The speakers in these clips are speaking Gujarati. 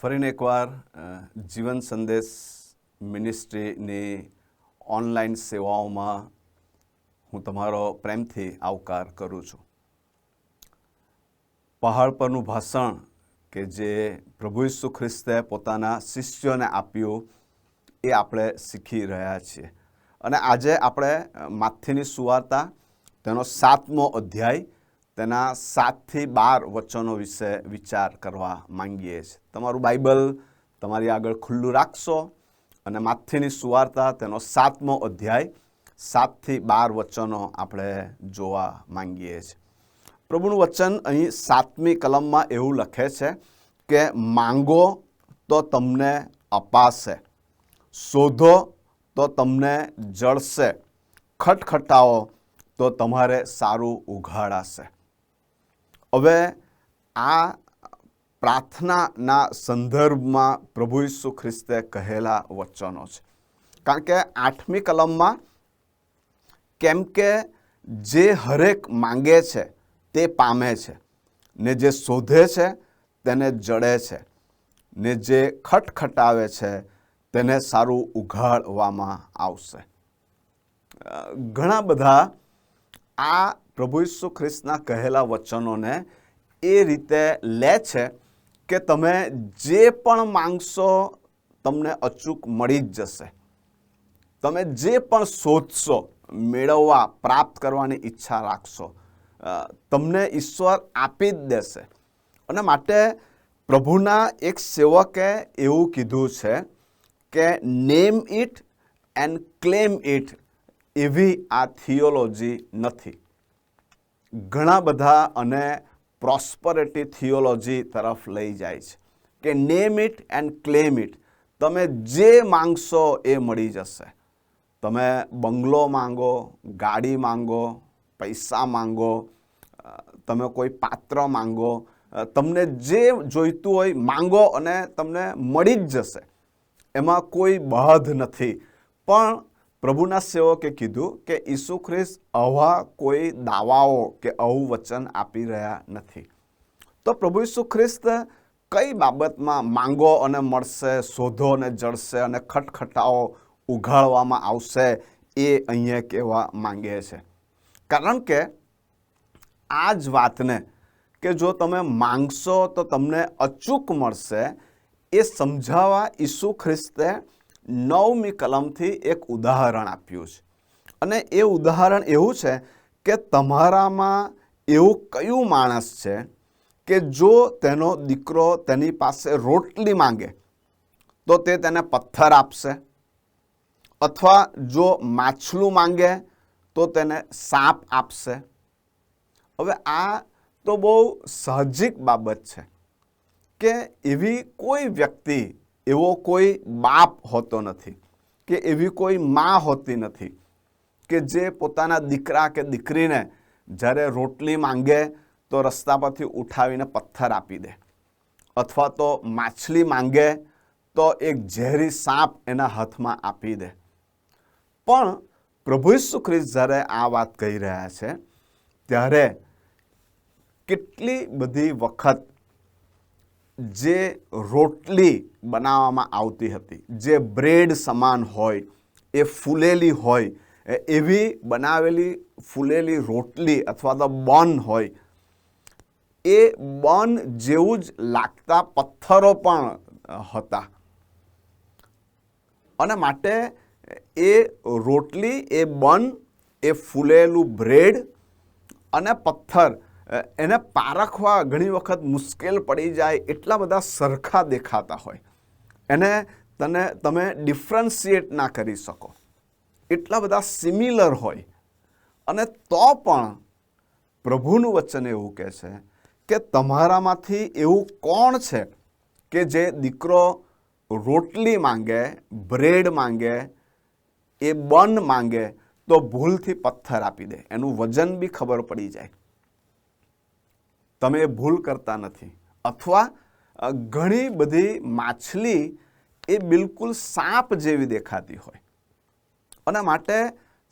ફરીને એકવાર જીવન સંદેશ મિનિસ્ટ્રીની ઓનલાઈન સેવાઓમાં હું તમારો પ્રેમથી આવકાર કરું છું. પહાડ પરનું ભાષણ કે જે પ્રભુ ઈસુ ખ્રિસ્તે પોતાના શિષ્યોને આપ્યું, એ આપણે શીખી રહ્યા છીએ. અને આજે આપણે માથેની સુવાર્તા, તેનો સાતમો અધ્યાય તેના સાતથી બાર વચનો વિશે વિચાર કરવા માંગીએ છીએ. તમારું બાઇબલ તમારી આગળ ખુલ્લું રાખશો અને માથીની સુવાર્તા તેનો સાતમો અધ્યાય, સાતથી બાર વચનો આપણે જોવા માંગીએ છીએ. પ્રભુનું વચન અહીં સાતમી કલમમાં એવું લખે છે કે, માંગો તો તમને અપાશે, શોધો તો તમને જળશે ખટખટાવો તો તમારે સારું ઉઘાડાશે. હવે આ પ્રાર્થનાના સંદર્ભમાં પ્રભુ ઈસુ ખ્રિસ્તે કહેલા વચનો છે. કારણ કે આઠમી કલમમાં કેમ કે જે હરેક માંગે છે તે પામે છે, ને જે શોધે છે તેને જડે છે, ને જે ખટખટાવે છે તેને સારું ઉઘાડવામાં આવશે. ઘણા બધા આ પ્રભુ ઈસુ ખ્રિસ્તના કહેલા વચનોને એ રીતે લે છે કે તમે જે પણ માંગશો તમને અચૂક મળી જ જશે. તમે જે પણ શોધશો, મેળવવા, પ્રાપ્ત કરવાની ઈચ્છા રાખશો તમને ઈશ્વર આપી જ દેશે. અને માટે પ્રભુના એક સેવકે એવું કીધું છે કે name it and claim it એવી આ થિયોલોજી નથી. ઘણા બધા અને પ્રોસ્પરિટી થિયોલોજી તરફ લઈ જાય છે કે name it and claim it તમે જે માંગશો એ મળી જશે. તમે બંગલો માંગો, ગાડી માંગો, પૈસા માંગો તમે કોઈ પાત્ર માંગો તમને જે જોઈતું હોય માંગો અને તમને મળી જ જશે. એમાં કોઈ બાધ નથી. પણ પ્રભુના સેવકે કીધું કે ઈસુ ખ્રિસ્ત આવા કોઈ દાવાઓ કે આવું વચન આપી રહ્યા નથી. તો પ્રભુ ઈસુ ખ્રિસ્ત કઈ બાબતમાં માંગો અને મળશે, શોધો અને જળશે અને ખટખટાઓ ઉઘાડવામાં આવશે એ અહીંયા કહેવા માંગે છે. કારણ કે આ જ વાતને કે જો તમે માંગશો તો તમને અચૂક મળશે એ સમજાવવા ઈસુ ખ્રિસ્તે નવમી કલમથી એક ઉદાહરણ આપ્યું છે. અને એ ઉદાહરણ એવું છે કે તમારામાં એવું કયું માણસ છે કે જો તેનો દીકરો તેની પાસે રોટલી માંગે, તો તે તેને પથ્થર આપશે? અથવા જો માછલું માંગે, તો તેને સાપ આપશે? હવે આ તો બહુ સાહજિક બાબત છે કે એવી કોઈ વ્યક્તિ એવો કોઈ બાપ હોતો નથી કે એવી કોઈ મા હોતી નથી કે જે પોતાના દીકરા કે દીકરીને જ્યારે રોટલી માંગે તો રસ્તા પરથી ઉઠાવીને પથ્થર આપી દે. અથવા તો માછલી માંગે તો એક ઝેરી સાપ એના હાથમાં આપી દે. પણ પ્રભુ ઈસુ ખ્રિસ્ત જ્યારે આ વાત કહી રહ્યા છે, ત્યારે કેટલી બધી વખત જે રોટલી બનાવવામાં આવતી હતી, જે બ્રેડ સમાન હોય, એ ફૂલેલી હોય એવી બનાવેલી ફૂલેલી રોટલી અથવા તો બન હોય, એ બન જેવું જ લાગતા પથ્થરો પણ હતા. અને માટે એ રોટલી, એ બન, એ ફૂલેલું બ્રેડ અને પથ્થર એને પારખવા ઘણી વખત મુશ્કેલ પડી જાય એટલા બધા સરખા દેખાતા હોય. એને તને, તમે ડિફરન્શિએટ ના કરી શકો. એટલા બધા સિમિલર હોય. અને તો પણ પ્રભુનું વચન એવું કહે છે કે તમારામાંથી એવું કોણ છે કે જે દીકરો રોટલી માંગે બ્રેડ માંગે, એ બન માંગે તો ભૂલથી પથ્થર આપી દે. એનું વજન બી ખબર પડી જાય. તમે ભૂલ કરતા નથી. અથવા ઘણી બધી માછલી એ બિલકુલ સાપ જેવી દેખાતી હોય. અને માટે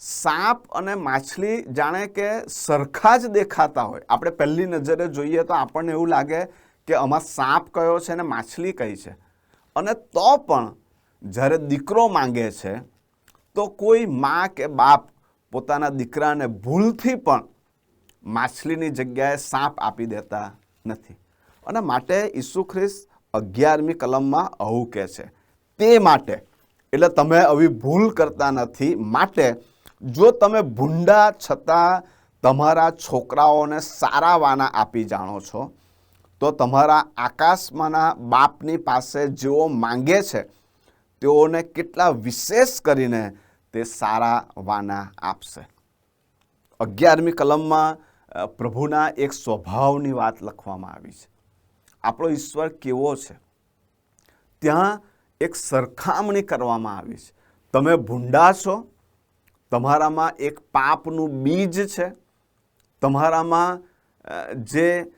સાપ અને માછલી જાણે કે સરખા જ દેખાતા હોય. આપણે પહેલી નજરે જોઈએ તો આપણને એવું લાગે કે આમાં સાપ કયો છે ને માછલી કઈ છે. અને તો પણ જ્યારે દીકરો માંગે છે, તો કોઈ મા કે બાપ પોતાના દીકરાને ભૂલથી પણ માછલીની જગ્યાએ સાપ આપી દેતા નથી. અને માટે ઈસુ ખ્રિસ્ત અગિયારમી કલમમાં આવું કહે છે. તે માટે, એટલે તમે આવી ભૂલ કરતા નથી, માટે જો તમે ભૂંડા છતાં તમારા છોકરાઓને સારા વાના આપી જાણો છો, તો તમારા આકાશમાંના બાપની પાસે જેઓ માંગે છે, તેઓને કેટલા વિશેષ કરીને તે સારા વાના આપશે. અગિયારમી કલમમાં પ્રભુના એક સ્વભાવની વાત લખવામાં આવી છે. આપણો ઈશ્વર કેવો છે? ત્યાં એક સરખામણી કરવામાં આવી છે. તમે ભૂંડા છો, તમારામાં એક પાપનું બીજ છે, તમારામાં જે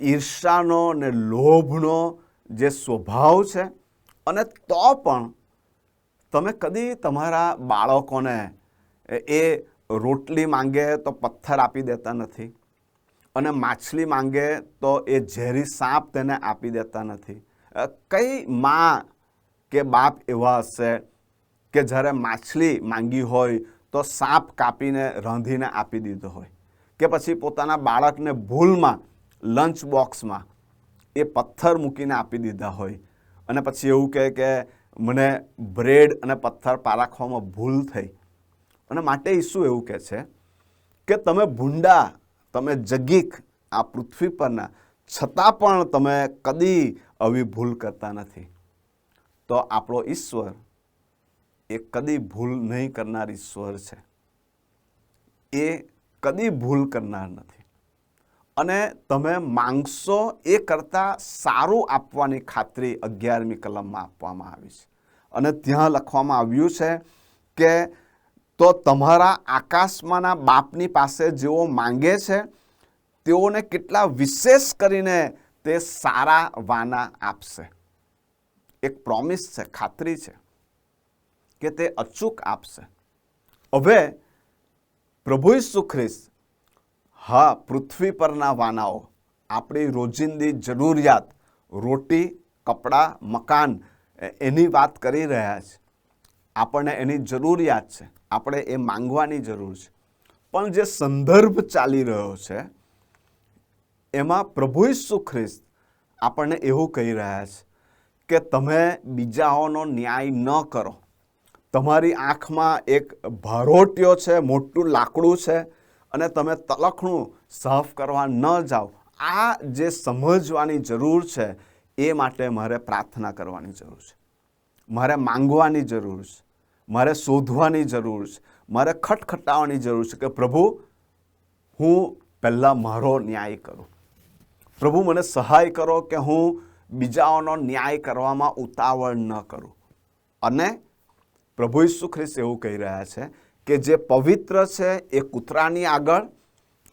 ઈર્ષાનો ને લોભનો જે સ્વભાવ છે, અને તો પણ તમે કદી તમારા બાળકોને એ- રોટલી માંગે તો પથ્થર આપી દેતા નથી અને માછલી માંગે તો એ ઝેરી સાપ તેને આપી દેતા નથી. કઈ માં કે બાપ એવા હશે કે જ્યારે માછલી માંગી હોય તો સાપ કાપીને રાંધીને આપી દીધો હોય કે પછી પોતાના બાળકને ભૂલમાં લંચ બોક્સમાં એ પથ્થર મૂકીને આપી દીધા હોય અને પછી એવું કહે કે મને બ્રેડ અને પથ્થર પારાખવામાં ભૂલ થઈ. અને માટે ઈસુ એવું કહે છે કે તમે ભૂંડા, તમે જગીક, આ પૃથ્વી પરના, છતાં પણ તમે કદી આવી ભૂલ કરતા નથી. તો આપણો ઈશ્વર એ કદી ભૂલ નહીં કરનાર ઈશ્વર છે. એ કદી ભૂલ કરનાર નથી. અને તમે માંગશો એ કરતાં સારું આપવાની ખાતરી અગિયારમી કલમમાં આપવામાં આવી છે. અને ત્યાં લખવામાં આવ્યું છે કે તો તમારા આકાશમાંના બાપની પાસે જેઓ માંગે છે, તેઓને કેટલા વિશેષ કરીને તે સારા વાના આપશે? એક પ્રોમિસ છે, ખાતરી છે કે તે અચૂક આપશે. હવે પ્રભુ ઈસુ હા, પૃથ્વી પરના વાનાઓ, આપણી રોજિંદી જરૂરિયાત, રોટી, કપડાં, મકાન એની વાત કરી રહ્યા છે. આપણને એની જરૂરિયાત છે. આપણે એ માંગવાની જરૂર છે. પણ જે સંદર્ભ ચાલી રહ્યો છે, એમાં પ્રભુ ઈસુ ખ્રિસ્ત આપણને એવું કહી રહ્યા છે કે તમે બીજાઓનો ન્યાય ન કરો. તમારી આંખમાં એક ભારોટ્યો છે, મોટું લાકડું છે અને તમે તલખણું સાફ કરવા ન જાઓ. આ જે સમજવાની જરૂર છે, એ માટે મારે પ્રાર્થના કરવાની જરૂર છે. મારે માંગવાની જરૂર છે. મારે શોધવાની જરૂર છે. મારે ખટખટાવવાની જરૂર છે કે પ્રભુ, હું પહેલાં મારો ન્યાય કરું. પ્રભુ, મને સહાય કરો કે હું બીજાઓનો ન્યાય કરવામાં ઉતાવળ ન કરું. અને પ્રભુ ઈસુ ખ્રિસ્ત એવું કહી રહ્યા છે કે જે પવિત્ર છે એ કૂતરાની આગળ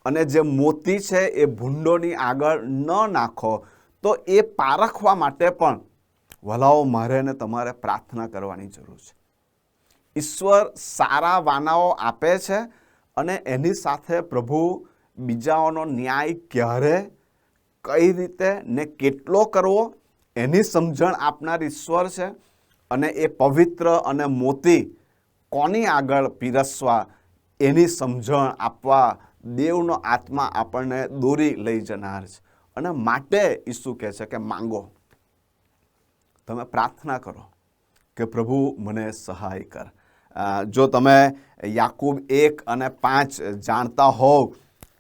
અને જે મોતી છે એ ભૂંડોની આગળ ન નાખો, તો એ પારખવા માટે પણ વલાઓ મારે ને તમારે પ્રાર્થના કરવાની જરૂર છે. ઈશ્વર સારા વાનાઓ આપે છે અને એની સાથે પ્રભુ બીજાઓનો ન્યાય ક્યારે, કઈ રીતે ને કેટલો કરવો, એની સમજણ આપનાર ઈશ્વર છે અને એ પવિત્ર અને મોતી કોની આગળ પીરસવા, એની સમજણ આપવા દેવનો આત્મા આપણને દોરી લઈ જનાર છે. અને માટે ઈસુ કહે છે કે માંગો, તમે પ્રાર્થના કરો કે પ્રભુ મને સહાય કર. જો તમે યાકૂબ એક અને પાંચ જાણતા હોવ,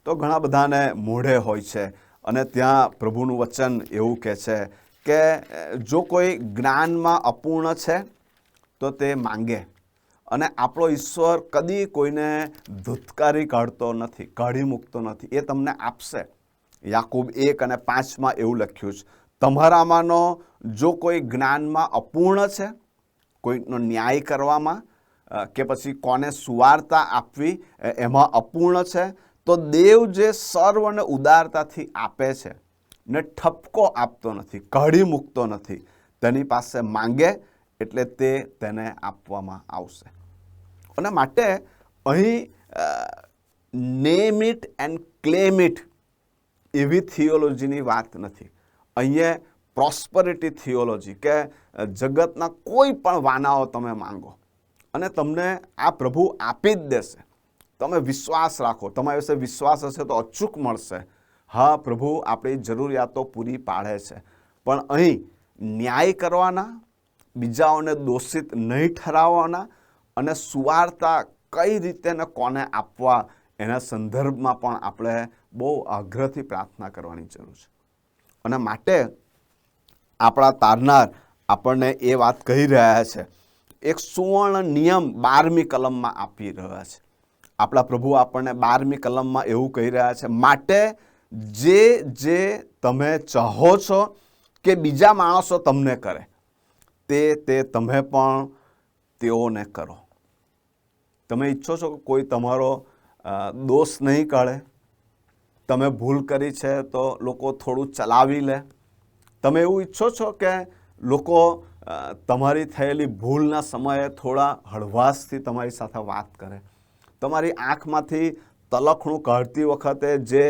તો ઘણા બધાને મોઢે હોય છે. અને ત્યાં પ્રભુનું વચન એવું કહે છે કે જો કોઈ જ્ઞાનમાં અપૂર્ણ છે, તો તે માંગે. અને આપણો ઈશ્વર કદી કોઈને ધૂતકારી કાઢતો નથી, કાઢી મૂકતો નથી. એ તમને આપશે. યાકૂબ એક અને પાંચમાં એવું લખ્યું છે. તમારામાંનો જો કોઈ જ્ઞાનમાં અપૂર્ણ છે, કોઈનો ન્યાય કરવામાં કે પછી કોને સુવાર્તા આપવી એમાં અપૂર્ણ છે. તો દેવ જે સર્વને ઉદારતાથી આપે છે ને ઠપકો આપતો નથી, કઢી મૂકતો નથી, તેની પાસે માંગે એટલે તે તેને આપવામાં આવશે. અને માટે અહીં name it and claim it એવી થિયોલોજીની વાત નથી. અહીંયા પ્રોસ્પરિટી થિયોલોજી કે જગતના કોઈ પણ વાનાઓ તમે માંગો. અને તમને આ પ્રભુ આપી જ દેશે. તમે વિશ્વાસ રાખો. તમારી વિશે વિશ્વાસ હશે તો અચૂક મળશે. હા, પ્રભુ આપણી જરૂરિયાતો પૂરી પાડે છે. પણ અહીં ન્યાય કરવાના, બીજાઓને દોષિત નહીં ઠરાવવાના અને સુવાર્તા કઈ રીતે ને કોને આપવા એના સંદર્ભમાં પણ આપણે બહુ આગ્રહથી પ્રાર્થના કરવાની જરૂર છે. અને માટે આપણા તારનાર આપણને એ વાત કહી રહ્યા છે એક સુવર્ણ નિયમ બારમી કલમમાં આપી રહ્યા છે. આપણા પ્રભુ આપણને બારમી કલમમાં એવું કહી રહ્યા છે, માટે જે જે તમે ચાહો છો કે બીજા માણસો તમને કરે, તે તે તમે પણ તેઓને કરો. તમે ઈચ્છો છો કે કોઈ તમારો દોષ નહીં કાઢે, તમે ભૂલ કરી છે તો લોકો થોડું ચલાવી લે. તમે એવું ઈચ્છો છો કે લોકો તમારી થયેલી ભૂલના સમયે થોડા હળવાશથી તમારી સાથે વાત કરે. તમારી આંખમાંથી તલખણું કાઢતી વખતે જે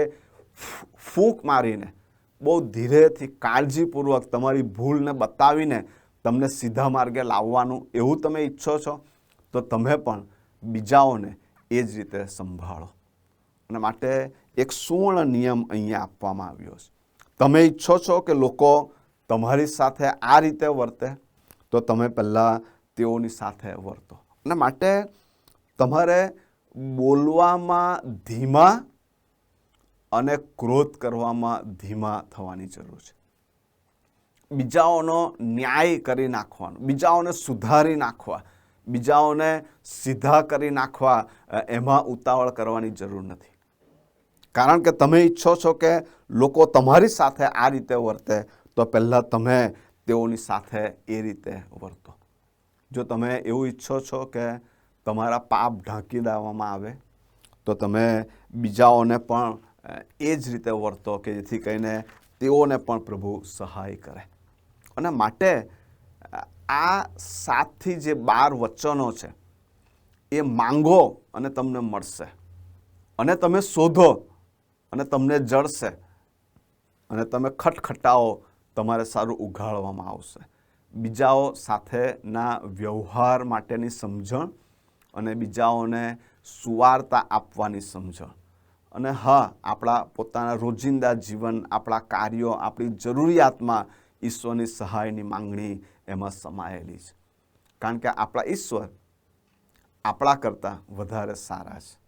ફૂંક મારીને, બહુ ધીરેથી કાળજીપૂર્વક તમારી ભૂલને બતાવીને તમને સીધા માર્ગે લાવવાનું એવું તમે ઈચ્છો છો, તો તમે પણ બીજાઓને એ જ રીતે સંભાળો. અને માટે એક સુવર્ણ નિયમ અહીંયા આપવામાં આવ્યો છે. તમે ઈચ્છો છો કે લોકો તમારી સાથે આ રીતે વર્તે, તો તમે પહેલાં તેઓની સાથે વર્તો. અને માટે તમારે બોલવામાં ધીમા અને ક્રોધ કરવામાં ધીમા થવાની જરૂર છે. બીજાઓનો ન્યાય કરી નાખવાનો, બીજાઓને સુધારી નાખવા, બીજાઓને સીધા કરી નાખવા એમાં ઉતાવળ કરવાની જરૂર નથી. કારણ કે તમે ઈચ્છો છો કે લોકો તમારી સાથે આ રીતે વર્તે તો પહેલાં તમે તેઓની સાથે એ રીતે વર્તો. જો તમે એવું ઈચ્છો છો કે તમારા પાપ ઢાંકી દેવામાં આવે, તો તમે બીજાઓને પણ એ જ રીતે વર્તો કે જેથી કરીને તેઓને પણ પ્રભુ સહાય કરે. અને માટે આ સાતથી જે બાર વચનો છે, એ માંગો અને તમને મળશે. અને તમે શોધો અને તમને જળશે. અને તમે ખટખટાવો તમારે સારું ઉઘાડવામાં આવશે. બીજાઓ સાથેના વ્યવહાર માટેની સમજણ અને બીજાઓને સુવાર્તા આપવાની સમજણ. અને હા, આપણા પોતાના રોજિંદા જીવન, આપણા કાર્યો, આપણી જરૂરિયાતમાં ઈશ્વરની સહાયની માંગણી એમાં સમાયેલી છે. કારણ કે આપણા ઈશ્વર આપણા કરતાં વધારે સારા છે.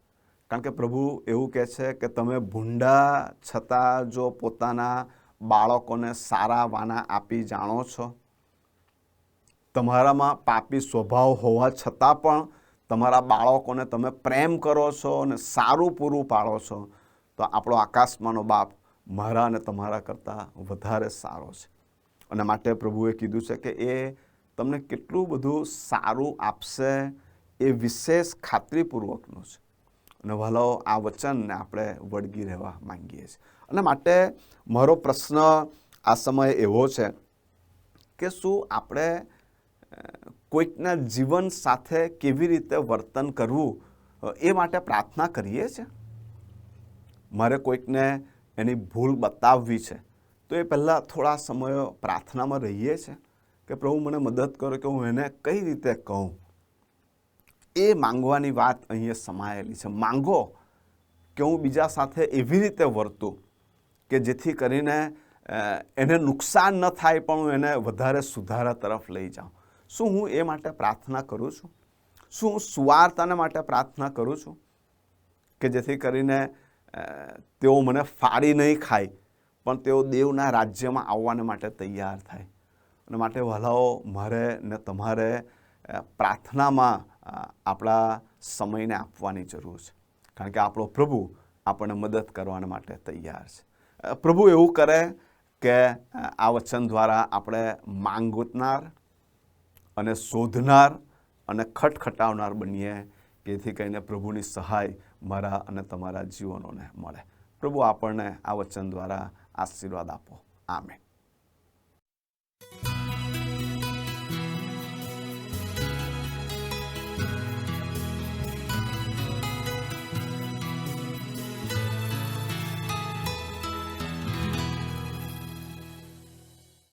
કારણ કે પ્રભુ એવું કહે છે કે તમે ભૂંડા છતાં જો પોતાના બાળકોને સારા વાના આપી જાણો છો? તમારામાં પાપી સ્વભાવ હોવા છતાં પણ તમારા બાળકોને તમે પ્રેમ કરો છો અને સારું પૂરું પાડો છો, તો આપણો આકાશમાંનો બાપ મારા અને તમારા કરતાં વધારે સારો છે. અને માટે પ્રભુએ કીધું છે કે એ તમને કેટલું બધું સારું આપશે એ વિશેષ ખાતરીપૂર્વકનું છે. અને ભલો આ વચનને આપણે વળગી રહેવા માંગીએ છીએ. અને માટે મારો પ્રશ્ન આ સમયે એવો છે કે શું આપણે કોઈકના જીવન સાથે કેવી રીતે વર્તન કરવું એ માટે પ્રાર્થના કરીએ છીએ? મારે કોઈકને એની ભૂલ બતાવવી છે, તો એ પહેલાં થોડા સમયો પ્રાર્થનામાં રહીએ છીએ કે પ્રભુ મને મદદ કરો કે હું એને કઈ રીતે કહું? એ માંગવાની વાત અહીંયા સમાયેલી છે. માંગો કે હું બીજા સાથે એવી રીતે વર્તું કે જેથી કરીને એને નુકસાન ન થાય પણ હું એને વધારે સુધારા તરફ લઈ જાઉં. શું હું એ માટે પ્રાર્થના કરું છું? શું હું સુવાર્તાને માટે પ્રાર્થના કરું છું? કે જેથી કરીને તેઓ મને ફાડી નહીં ખાય, પણ તેઓ દેવના રાજ્યમાં આવવાને માટે તૈયાર થાય. અને માટે વહાલાઓ મારે ને તમારે પ્રાર્થનામાં આપણા સમયને આપવાની જરૂર છે. કારણ કે આપણો પ્રભુ આપણને મદદ કરવાને માટે તૈયાર છે. પ્રભુ એવું કરે કે, આ વચન દ્વારા આપણે માંગનાર અને શોધનાર અને ખટખટાવનાર બનીએ, જેથી કરીને પ્રભુની સહાય મારા અને તમારા જીવનોને મળે. પ્રભુ આપણને આ વચન દ્વારા આશીર્વાદ આપો. આમેન.